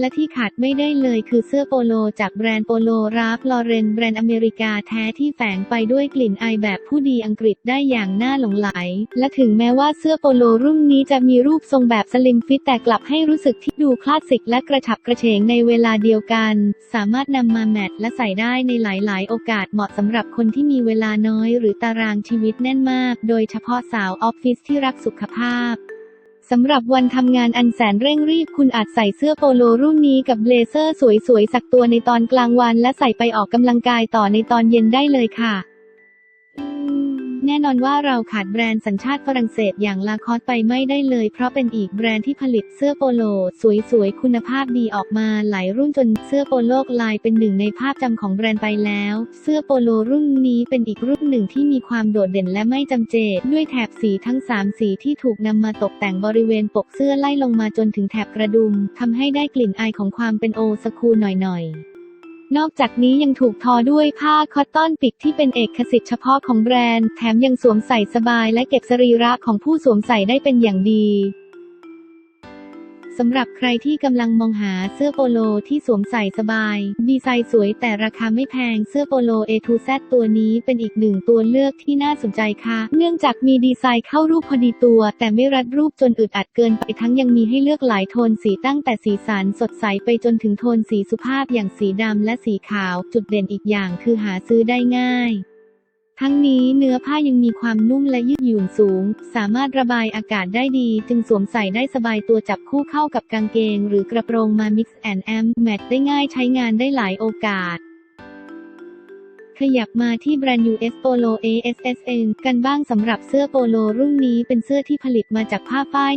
และที่ขาดไม่ได้เลยคือเสื้อโปโลจากแบรนด์โปโลราฟลอเรนแบรนด์อเมริกาแท้ที่แฝงไปด้วยกลิ่นอายแบบผู้ดีอังกฤษได้อย่างน่าหลงไหล และถึงแม้ว่าเสื้อโปโลรุ่นนี้จะมีรูปทรงแบบสลิมฟิตแต่กลับให้รู้สึกที่ดูคลาสสิกและกระฉับกระเฉงในเวลาเดียวกัน สามารถนำมาแมทและใส่ได้ในหลาย ๆ โอกาสเหมาะสำหรับคนที่มีเวลาน้อย หรือตารางชีวิตแน่นมาก โดยเฉพาะสาวออฟฟิศที่รักสุขภาพ สำหรับวันทำงานอันแสนเร่งรีบคุณอาจใส่เสื้อโปโลรุ่นนี้กับเบลเซอร์สวยๆสักตัวในตอนกลางวันและใส่ไปออกกำลังกายต่อในตอนเย็นได้เลยค่ะ แน่นอนว่าเราขาดแบรนด์สัญชาติฝรั่งเศสอย่างลาคอสไปไม่ได้เลย เพราะเป็นอีกแบรนด์ที่ผลิตเสื้อโปโล สวยๆ คุณภาพดีออกมาหลายรุ่นจนเสื้อโปโลกลายเป็นหนึ่งในภาพจำของแบรนด์ไปแล้ว เสื้อโปโลรุ่นนี้เป็นอีกรุ่นหนึ่งที่มีความโดดเด่นและไม่จำเจ ด้วยแถบสีทั้ง 3 สีที่ถูกนำมาตกแต่งบริเวณปกเสื้อไล่ลงมาจนถึงแถบกระดุมทำให้ได้กลิ่นอายของความเป็นโอสคูลหน่อยๆ นอกจากนี้ยังถูกทอด้วยผ้าคอตตอนปิกที่เป็นเอกสิทธิ์เฉพาะของแบรนด์ แถมยังสวมใส่สบายและเก็บสรีระของผู้สวมใส่ได้เป็นอย่างดีำหรับใครที่กำลังมองหาเสื้อโปโลที่สวมใส่สบาย ดีไซน์สวยแต่ราคาไม่แพงเสื้อโปโล A to Z ตัวนี้เป็นอีกหนึ่งตัวเลือกที่น่าสนใจค่ะ เนื่องจากมีดีไซน์เข้ารูปพอดีตัว แต่ไม่รัดรูปจนอึดอัดเกินไปทั้งยังมีให้เลือกหลายโทนสีตั้งแต่สีสันสดใสไปจนถึงโทนสีสุภาพอย่างสีดำและสีขาว จุดเด่นอีกอย่างคือหาซื้อได้ง่าย ทั้งนี้เนื้อผ้ายังมีความนุ่มและยืดหยุ่นสูง สามารถระบายอากาศได้ดี จึงสวมใส่ได้สบายตัวจับคู่เข้ากับกางเกง หรือกระโปรงมา mix and am match ได้ง่ายใช้งานได้หลายโอกาสขยับมาที่แบรนด์ US Polo ASSN กันบ้างสำหรับเสื้อโปโลรุ่นนี้เป็นเสื้อที่ผลิตมาจากผ้าฝ้าย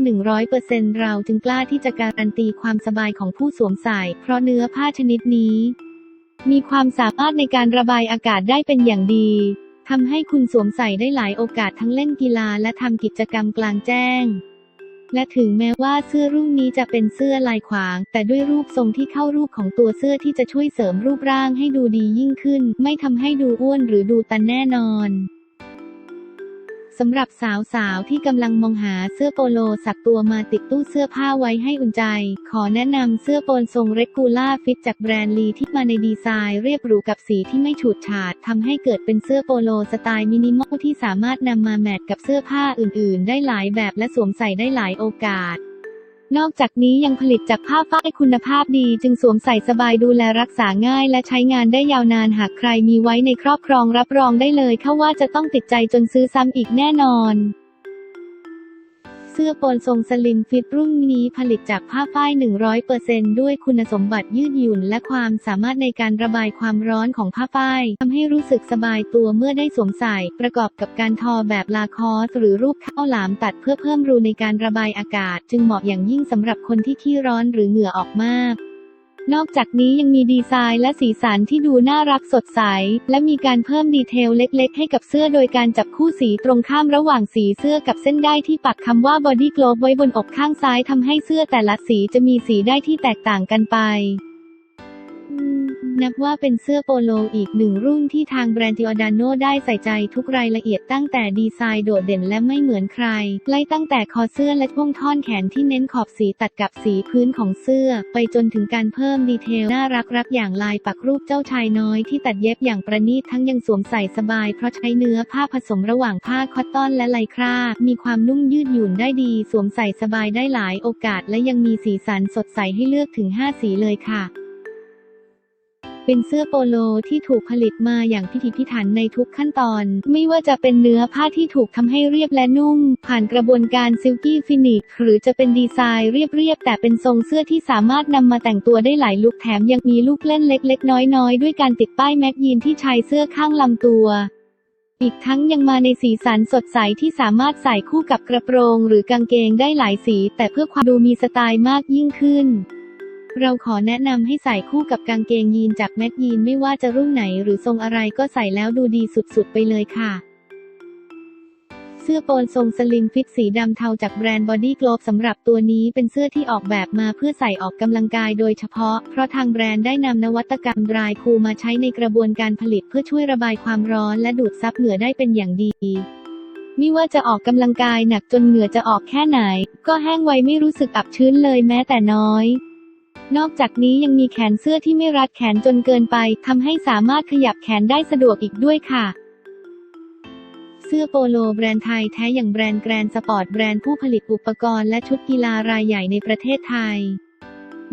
100%เราจึงกล้าที่จะการันตีความสบายของผู้สวมใส่ เพราะเนื้อผ้าชนิดนี้ มีความสามารถในการระบายอากาศได้เป็นอย่างดี ทำให้คุณสวมใส่ได้หลายโอกาสทั้งเล่นกีฬาและทำกิจกรรมกลางแจ้ง และถึงแม้ว่าเสื้อรุ่นนี้จะเป็นเสื้อลายขวาง แต่ด้วยรูปทรงที่เข้ารูปของตัวเสื้อที่จะช่วยเสริมรูปร่างให้ดูดียิ่งขึ้น ไม่ทำให้ดูอ้วนหรือดูตันแน่นอน สำหรับสาวๆ ที่กำลังมองหาเสื้อโปโลสักตัวมาติดตู้เสื้อผ้าไว้ให้อุ่นใจ ขอแนะนำเสื้อโปนทรงเรกูล่าฟิตจากแบรนด์ลีที่มาในดีไซน์เรียบหรูกับสีที่ไม่ฉูดฉาดทำให้เกิดเป็นเสื้อโปโลสไตล์มินิมอลที่สามารถนำมาแมทกับเสื้อผ้าอื่นๆ ได้หลายแบบและสวมใส่ได้หลายโอกาส นอกจากนี้ยังผลิตจากผ้าฝ้ายคุณภาพดีจึงสวมใส่สบายดูแลรักษาง่ายและใช้งานได้ยาวนานหากใครมีไว้ในครอบครองรับรองได้เลยเขาว่าจะต้องติดใจจนซื้อซ้ำอีกแน่นอน เสื้อโปนทรงสลิมฟิตรุ่นนี้ผลิตจากผ้าฝ้าย 100%ด้วยคุณสมบัติยืดหยุ่น และความสามารถในการระบายความร้อนของผ้าฝ้ายทำให้รู้สึกสบายตัวเมื่อได้สวมใส่ ประกอบกับการทอแบบลาคอสหรือรูปข้าวหลามตัดเพื่อเพิ่มรูในการระบายอากาศ จึงเหมาะอย่างยิ่งสำหรับคนที่ขี้ร้อนหรือเหงื่อออกมาก นอกจากนี้ยังมีดีไซน์และสีสันที่ดูน่ารักสดใส และมีการเพิ่มดีเทลเล็กๆ ให้กับเสื้อโดยการจับคู่สีตรงข้ามระหว่างสีเสื้อกับเส้นได้ที่ปักคำว่า Body Globe ไว้บนอกข้างซ้ายทำให้เสื้อแต่ละสีจะมีสีได้ที่แตกต่างกันไป นับว่าเป็นเสื้อโปโลอีกหนึ่งรุ่นที่ทางแบรนด์ Giordano ได้ใส่ใจทุกรายละเอียดตั้งแต่ดีไซน์โดดเด่นและไม่เหมือนใคร ไล่ตั้งแต่คอเสื้อและช่วงท่อนแขนที่เน้นขอบสีตัดกับสีพื้นของเสื้อ ไปจนถึงการเพิ่มดีเทลน่ารักรับอย่างลายปักรูปเจ้าชายน้อยที่ตัดเย็บอย่างประณีตทั้งยังสวมใส่สบาย เพราะใช้เนื้อผ้าผสมระหว่างผ้าคอตตอนและไลครามีความนุ่มยืดหยุ่นได้ดี สวมใส่สบายได้หลายโอกาส และยังมีสีสันสดใสให้เลือกถึง 5 สีเลยค่ะ เป็นเสื้อโปโลที่ถูกผลิตมาอย่างพิถีพิถันในทุกขั้นตอน ไม่ว่าจะเป็นเนื้อผ้าที่ถูกทำให้เรียบและนุ่ม ผ่านกระบวนการซิลกี้ฟินิชหรือจะเป็นดีไซน์เรียบๆแต่เป็นทรงเสื้อที่สามารถนำมาแต่งตัวได้หลายลุคแถมยังมีลูกเล่นเล็กๆ น้อยๆ ด้วยการติดป้ายแม็กยีนที่ชายเสื้อข้างลำตัวอีกทั้งยังมาในสีสันสดใสที่สามารถใส่คู่กับกระโปรง หรือกางเกงได้หลายสี แต่เพื่อความดูมีสไตล์มากยิ่งขึ้น เราขอแนะนำให้ใส่คู่กับกางเกงยีนจากแมทยีนไม่ว่าจะรุ่นไหนหรือทรงอะไรก็ใส่แล้วดูดีสุดๆ ไปเลยค่ะ เสื้อโปนทรงสลิมฟิตสีดำเทาจากแบรนด์ Body Globe สำหรับตัวนี้เป็นเสื้อที่ออกแบบมาเพื่อใส่ออกกำลังกายโดยเฉพาะ เพราะทางแบรนด์ได้นำนวัตกรรมดรายคูมาใช้ในกระบวนการผลิตเพื่อช่วยระบายความร้อนและดูดซับเหงื่อได้เป็นอย่างดีไม่ว่าจะออกกำลังกายหนักจนเหงื่อจะออกแค่ไหน ก็แห้งไวไม่รู้สึกอับชื้นเลยแม้แต่น้อย นอกจากนี้ยังมีแขนเสื้อที่ไม่รัดแขนจนเกินไปทำให้สามารถขยับแขนได้สะดวกอีกด้วยค่ะ เสื้อโปโลแบรนด์ไทยแท้อย่างแบรนด์แกรนสปอร์ตแบรนด์ผู้ผลิตอุปกรณ์และชุดกีฬารายใหญ่ในประเทศไทย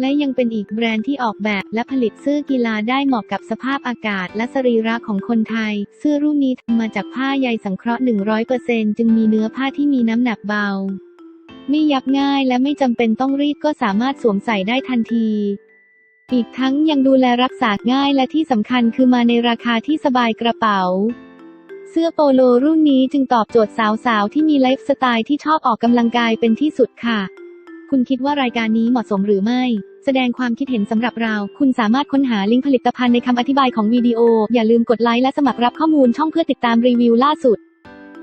และยังเป็นอีกแบรนด์ที่ออกแบบและผลิตเสื้อกีฬาได้เหมาะกับสภาพอากาศและสรีระของคนไทย เสื้อรุ่นนี้ทำมาจากผ้าใยสังเคราะห์ 100%จึงมีเนื้อผ้าที่มีน้ำหนักเบา ไม่ยับง่ายและไม่จำเป็นต้องรีดก็สามารถสวมใส่ได้ทันที อีกทั้งยังดูแลรักษาง่ายและที่สำคัญคือมาในราคาที่สบายกระเป๋า เสื้อโปโลรุ่นนี้จึงตอบโจทย์สาวๆที่มีไลฟ์สไตล์ที่ชอบออกกำลังกายเป็นที่สุดค่ะ คุณคิดว่ารายการนี้เหมาะสมหรือไม่ แสดงความคิดเห็นสำหรับเรา คุณสามารถค้นหาลิงก์ผลิตภัณฑ์ในคำอธิบายของวิดีโอ อย่าลืมกดไลค์และสมัครรับข้อมูลช่องเพื่อติดตามรีวิวล่าสุด